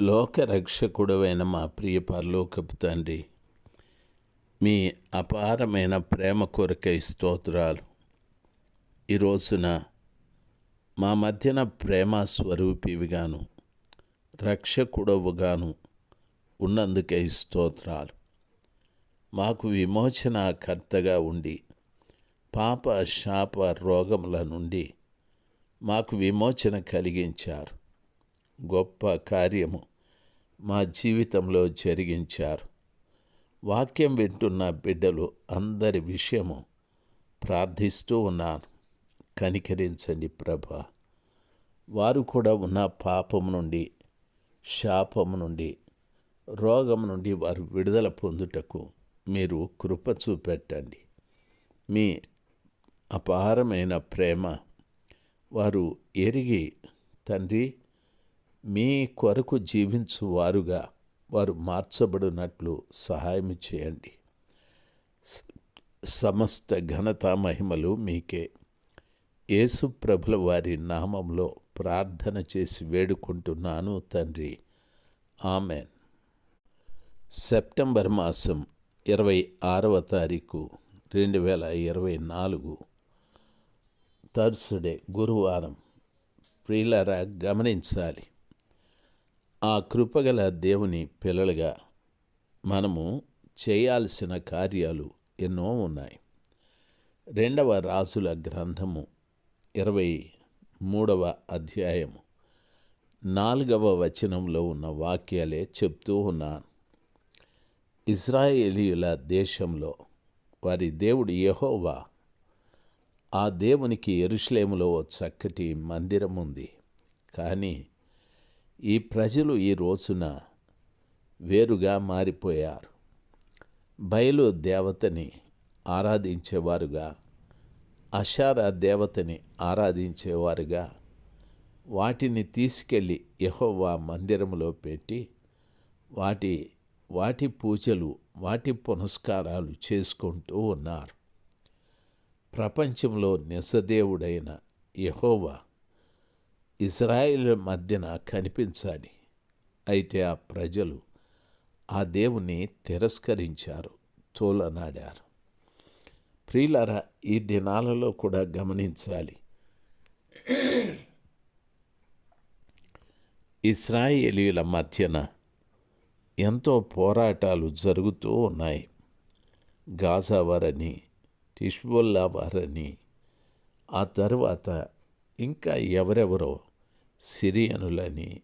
లోకరక్షకుడవైన మా ప్రియ పరలోకపు తండ్రి మీ అపారమైన ప్రేమ కొరకై స్తోత్రాలు. ఈ రోజున మా మధ్యన ప్రేమ స్వరూపివిగాను రక్షకుడవుగాను ఉన్నందుకై స్తోత్రాలు. మాకు విమోచన కర్తగా ఉండి పాప శాప రోగముల నుండి మాకు విమోచన కలిగించారు. గొప్ప కార్యము. మా జీవితంలో జరిగించారు. వాక్యం వింటున్న బిడ్డలు అందరి విషయము ప్రార్థిస్తూ ఉన్నాను కనికరించండి ప్రభ. వారు కూడా ఉన్న పాపం నుండి శాపం నుండి రోగం నుండి వారు విడుదల పొందుటకు మీరు కృప చూపెట్టండి. మీ అపారమైన ప్రేమ వారు ఎరిగి తండ్రి మీ కొరకు జీవించు వారుగా వారు మార్చబడినట్లు సహాయం చేయండి. సమస్త ఘనత మహిమలు మీకే. యేసు ప్రభుల వారి నామంలో ప్రార్థన చేసి వేడుకుంటున్నాను తండ్రి. ఆమెన్. సెప్టెంబర్ మాసం ఇరవై ఆరవ తారీఖు రెండు వేల ఇరవై నాలుగు. థర్స్డే గురువారం ప్రియులరా గమనించాలి. ఆ కృపగల దేవుని పిల్లలుగా మనము చేయాల్సిన కార్యాలు ఎన్నో ఉన్నాయి. రెండవ రాజుల గ్రంథము ఇరవై మూడవ అధ్యాయము నాలుగవ వచనంలో ఉన్న వాక్యాలే చెప్తూ ఉన్నాను. ఇజ్రాయేలీయుల దేశంలో వారి దేవుడు యహోవా ఆ దేవునికి ఎరుషలేములో చక్కటి మందిరం ఉంది కానీ ఈ ప్రజలు ఈ రోజున వేరుగా మారిపోయారు. బయలు దేవతని ఆరాధించేవారుగా అషార దేవతని ఆరాధించేవారుగా వాటిని తీసుకెళ్ళి యహోవా మందిరంలో పెట్టి వాటి వాటి పూజలు వాటి పునస్కారాలు చేసుకుంటూ ఉన్నారు. ప్రపంచంలో నిజదేవుడైన యహోవా ఇజ్రాయిల్ మధ్యన కనిపించాలి. అయితే ఆ ప్రజలు ఆ దేవుని తిరస్కరించారు తోలనాడారు. ప్రియులరా ఈ దినాలలో కూడా గమనించాలి. ఇస్రాయేలీల మధ్యన ఎంతో పోరాటాలు జరుగుతూ ఉన్నాయి. గాజా వారని టిష్బుల్లా వారని ఆ తర్వాత ఇంకా ఎవరెవరో సిరియనులని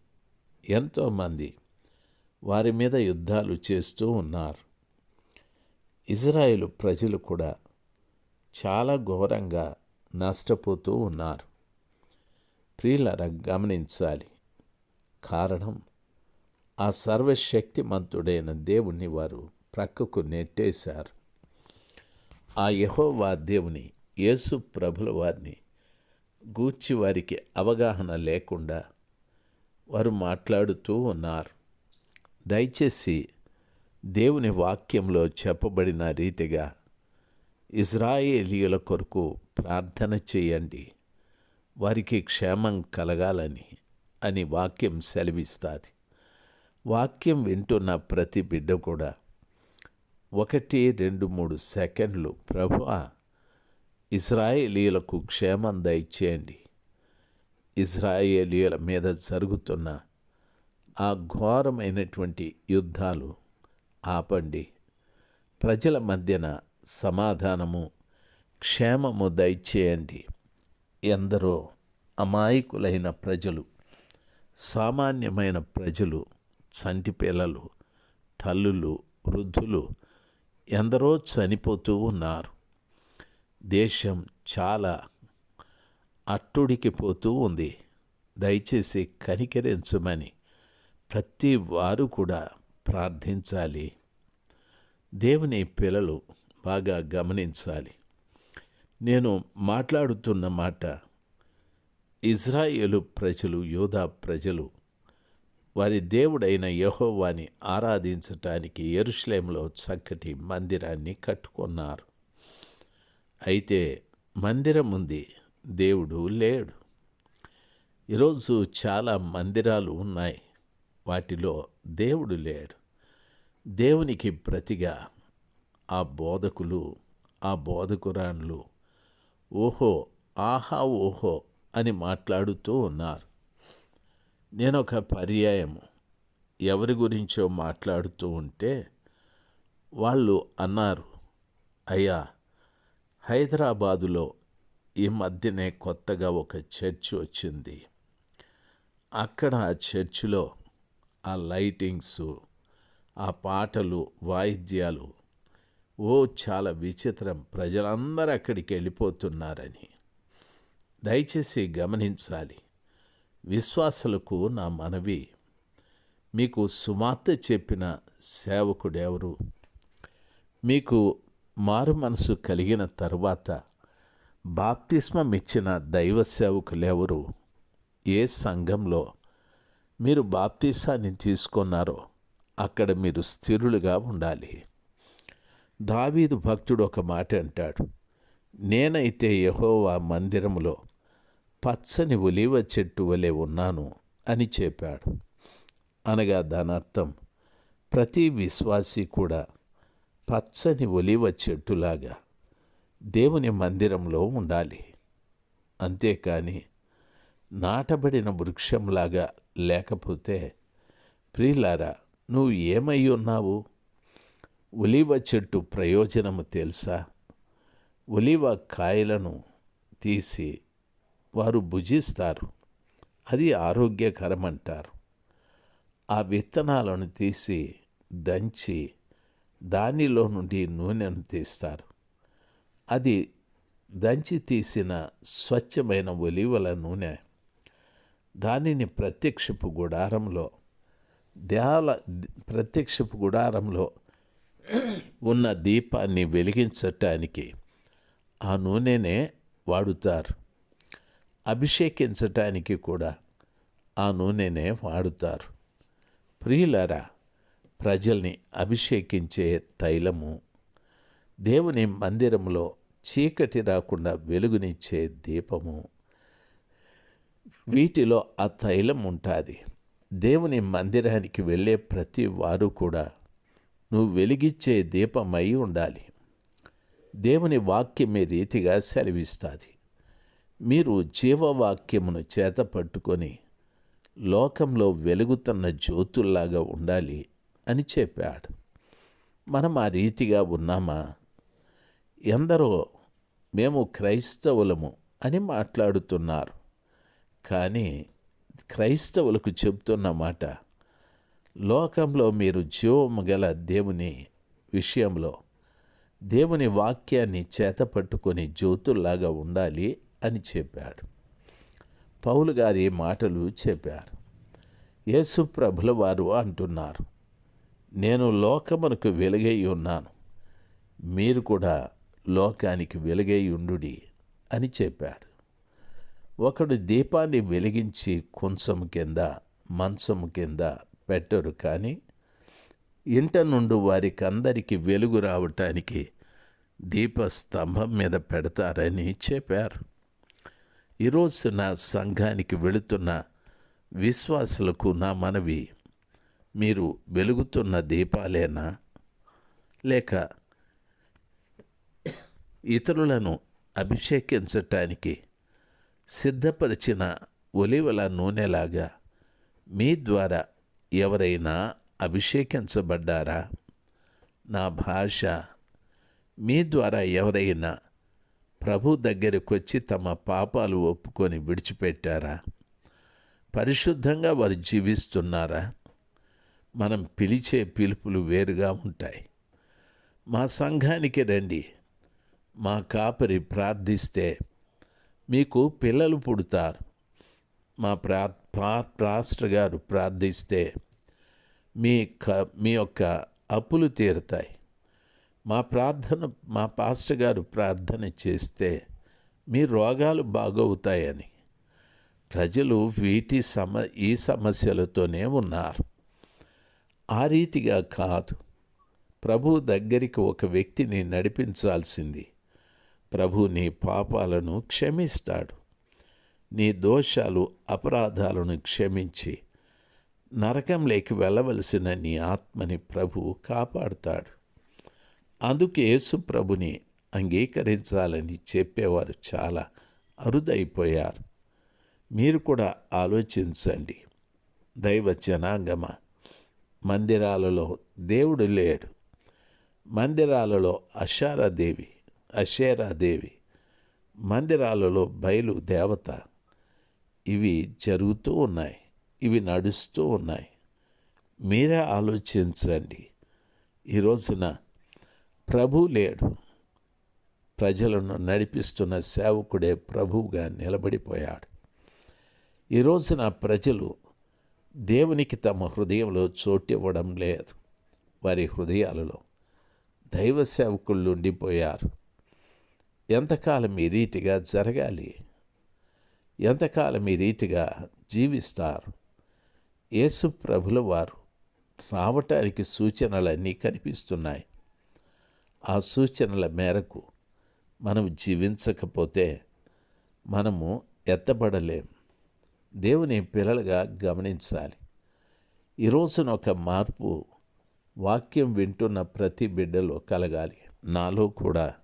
ఎంతోమంది వారి మీద యుద్ధాలు చేస్తూ ఉన్నారు. ఇజ్రాయేలు ప్రజలు కూడా చాలా ఘోరంగా నష్టపోతూ ఉన్నారు. ప్రియులర గమనించాలి. కారణం ఆ సర్వశక్తిమంతుడైన దేవుణ్ణి వారు ప్రక్కకు నెట్టేశారు. ఆ యహోవా దేవుని యేసు ప్రభుల వారిని గూర్చి వారికి అవగాహన లేకుండా వారు మాట్లాడుతూ ఉన్నారు. దయచేసి దేవుని వాక్యంలో చెప్పబడిన రీతిగా ఇజ్రాయేలీయుల కొరకు ప్రార్థన చేయండి. వారికి క్షేమం కలగాలని అని వాక్యం సెలవిస్తుంది. వాక్యం వింటున్న ప్రతి బిడ్డ కూడా ఒకటి రెండు మూడు సెకండ్లు ప్రభువా ఇస్రాయేలీలకు క్షేమం దయచేయండి. ఇజ్రాయేలీల మీద జరుగుతున్న ఆ ఘోరమైనటువంటి యుద్ధాలు ఆపండి. ప్రజల మధ్యన సమాధానము క్షేమము దయచేయండి. ఎందరో అమాయకులైన ప్రజలు సామాన్యమైన ప్రజలు చంటి పిల్లలు తల్లులు వృద్ధులు ఎందరో చనిపోతూ ఉన్నారు. దేశం చాలా అట్టుడికిపోతూ ఉంది. దయచేసి కనికరించమని ప్రతి వారు కూడా ప్రార్థించాలి. దేవుని పిల్లలు బాగా గమనించాలి. నేను మాట్లాడుతున్న మాట ఇజ్రాయేలు ప్రజలు యోధా ప్రజలు వారి దేవుడైన యహోవాని ఆరాధించటానికి ఎరుశ్లేంలో చక్కటి మందిరాన్ని కట్టుకున్నారు. అయితే మందిరం ఉంది. దేవుడు లేడు. ఈరోజు చాలా మందిరాలు ఉన్నాయి. వాటిలో దేవుడు లేడు. దేవునికి ప్రతిగా ఆ బోధకులు ఆ బోధకురాన్లు ఓహో ఆహా ఓహో అని మాట్లాడుతూ ఉన్నారు. నేను ఒక పర్యాయం ఎవరి గురించో మాట్లాడుతూ ఉంటే వాళ్ళు అన్నారు అయ్యా హైదరాబాదులో ఈ మధ్యనే కొత్తగా ఒక చర్చ్ వచ్చింది. అక్కడ ఆ చర్చిలో ఆ లైటింగ్స్ ఆ పాటలు వాయిద్యాలు ఓ చాలా విచిత్రం. ప్రజలందరూ అక్కడికి వెళ్ళిపోతున్నారని దయచేసి గమనించాలి. విశ్వాసులకు నా మనవి మీకు సుమార్త చెప్పిన సేవకుడెవరు? మీకు మారు మనసు కలిగిన తరువాత బాప్తిస్మం ఇచ్చిన దైవ సేవకులెవరు ఏ సంఘంలో మీరు బాప్తిసాన్ని తీసుకున్నారో అక్కడ మీరు స్థిరులుగా ఉండాలి. దావీదు భక్తుడు ఒక మాట అంటాడు. నేనైతే యహోవా మందిరములో పచ్చని ఒలివ చెట్టు వలె ఉన్నాను అని చెప్పాడు. అనగా దానర్థం ప్రతి విశ్వాసి కూడా పచ్చని ఒలివ చెట్టులాగా దేవుని మందిరంలో ఉండాలి. అంతేకాని నాటబడిన వృక్షంలాగా లేకపోతే ప్రియులారా నువ్వు ఏమై ఉన్నావు? ఒలివ చెట్టు ప్రయోజనము తెలుసా? ఒలివ కాయలను తీసి వారు భుజిస్తారు. అది ఆరోగ్యకరమంటారు. ఆ విత్తనాలను తీసి దంచి దానిలో నుండి నూనెను తీస్తారు. అది దంచి తీసిన స్వచ్ఛమైన ఒలివల నూనె. దానిని ప్రత్యక్షపు గుడారంలో దేవాల ప్రత్యక్షపు గుడారంలో ఉన్న దీపాన్ని వెలిగించటానికి ఆ నూనెనే వాడుతారు. అభిషేకించటానికి కూడా ఆ నూనెనే వాడుతారు. ప్రియులరా ప్రజల్ని అభిషేకించే తైలము దేవుని మందిరంలో చీకటి రాకుండా వెలుగునిచ్చే దీపము. వీటిలో ఆ తైలం ఉంటుంది. దేవుని మందిరానికి వెళ్ళే ప్రతి వారు కూడా నువ్వు వెలిగిచ్చే దీపమై ఉండాలి. దేవుని వాక్యమే రీతిగా సెలవిస్తుంది. మీరు జీవవాక్యమును చేత పట్టుకొని లోకంలో వెలుగుతున్న జ్యోతుల్లాగా ఉండాలి. అని చెప్పాడు. మనం ఆ రీతిగా ఉన్నామా? ఎందరో మేము క్రైస్తవులము అని మాట్లాడుతున్నారు. కానీ క్రైస్తవులకు చెబుతున్న మాట లోకంలో మీరు జీవము గల దేవుని విషయంలో దేవుని వాక్యాన్ని చేతపట్టుకొని జ్యోతుల్లాగా ఉండాలి అని చెప్పాడు. పౌలు గారి మాటలు చెప్పారు. యేసు ప్రభుల వారు అంటున్నారు. నేను లోకమునకు వెలుగై ఉన్నాను. మీరు కూడా లోకానికి వెలుగై ఉండుడి అని చెప్పాడు. ఒకడు దీపాన్ని వెలిగించి కొంచెం కింద మంచము కింద పెట్టరు కానీ ఇంట నుండి వారికి అందరికీ వెలుగు రావటానికి దీపస్తంభం మీద పెడతారని చెప్పారు. ఈరోజు నా సంఘానికి వెళుతున్న విశ్వాసులకు నా మనవి మీరు వెలుగుతున్న దీపాలేనా? లేక ఇతరులను అభిషేకించటానికి సిద్ధపరిచిన ఒలివల నూనెలాగా మీ ద్వారా ఎవరైనా అభిషేకించబడ్డారా? నా భాష మీ ద్వారా ఎవరైనా ప్రభు దగ్గరికి వచ్చి తమ పాపాలు ఒప్పుకొని విడిచిపెట్టారా? పరిశుద్ధంగా వారు జీవిస్తున్నారా? మనం పిలిచే పిలుపులు వేరుగా ఉంటాయి. మా సంఘానికి రండి. మా కాపరి ప్రార్థిస్తే మీకు పిల్లలు పుడతారు. మా ప్రా పాస్టర్ గారు ప్రార్థిస్తే మీ క మీ యొక్క అప్పులు తీరుతాయి. మా ప్రార్థన మా పాస్టర్ గారు ప్రార్థన చేస్తే మీ రోగాలు బాగవుతాయని. ప్రజలు వీటి సమ ఈ సమస్యలతోనే ఉన్నారు. ఆ రీతిగా కాదు. ప్రభు దగ్గరికి ఒక వ్యక్తిని నడిపించాల్సింది. ప్రభు నీ పాపాలను క్షమిస్తాడు. నీ దోషాలు అపరాధాలను క్షమించి నరకంలోకి వెళ్ళవలసిన నీ ఆత్మని ప్రభు కాపాడుతాడు. అందుకే యేసు ప్రభుని అంగీకరించాలని చెప్పేవారు చాలా అరుదైపోయారు. మీరు కూడా ఆలోచించండి. దైవ జనాంగమ? మందిరాలలో దేవుడు లేడు. మందిరాలలో అషారాదేవి అషేరాదేవి మందిరాలలో బయలు దేవత ఇవి జరుగుతూ ఉన్నాయి ఇవి నడుస్తూ ఉన్నాయి. మీరే ఆలోచించండి. ఈ రోజున ప్రభు లేడు. ప్రజలను నడిపిస్తున్న సేవకుడే ప్రభువుగా నిలబడిపోయాడు. ఈ రోజున ప్రజలు దేవునికి తమ హృదయంలో చోటివ్వడం లేదు. వారి హృదయాలలో దైవ సేవకుళ్ళు ఉండిపోయారు. ఎంతకాలం ఈ రీతిగా జరగాలి? ఎంతకాలం ఈ రీతిగా జీవిస్తారు? యేసు ప్రభుల వారు రావటానికి సూచనలన్నీ కనిపిస్తున్నాయి. ఆ సూచనల మేరకు మనం జీవించకపోతే మనము ఎత్తబడలేం. దేవుని పిల్లలుగా గమనించాలి. ఈ రోజున ఒక మార్పు వాక్యం వింటున్న ప్రతి బిడ్డలో కలగాలి. నాలో కూడా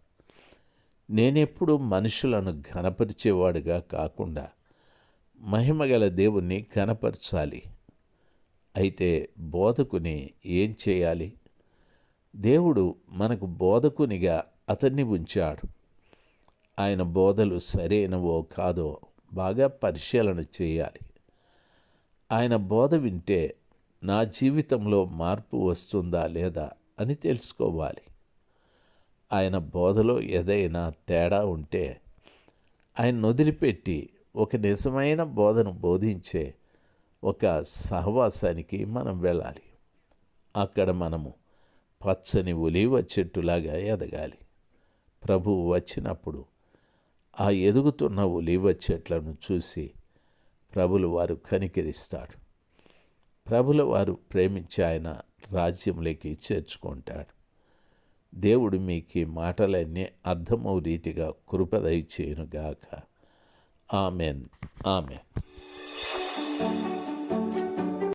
నేనెప్పుడు మనుషులను ఘనపరిచేవాడుగా కాకుండా మహిమగల దేవుణ్ణి ఘనపరచాలి. అయితే బోధకుని ఏం చేయాలి? దేవుడు మనకు బోధకునిగా అతన్ని ఉంచాడు. ఆయన బోధలు సరైనవో కాదో బాగా పరిశీలన చేయాలి. ఆయన బోధ వింటే నా జీవితంలో మార్పు వస్తుందా లేదా అని తెలుసుకోవాలి. ఆయన బోధలో ఏదైనా తేడా ఉంటే ఆయన వదిలిపెట్టి ఒక నిజమైన బోధను బోధించే ఒక సహవాసానికి మనం వెళ్ళాలి. అక్కడ మనము పచ్చని ఒలివ చెట్టులాగా ఎదగాలి. ప్రభువు వచ్చినప్పుడు ఆ ఎదుగుతున్న ఒలివ చెట్లను చూసి ప్రభులు వారు కనికరిస్తాడు. ప్రభుల వారు ప్రేమించి ఆయన రాజ్యంలోకి చేర్చుకుంటాడు. దేవుడు మీకు ఈ మాటలన్నీ అర్థమవు రీతిగా కృపదయ చేయనుగాక ఆమెన్. ఆమెన్.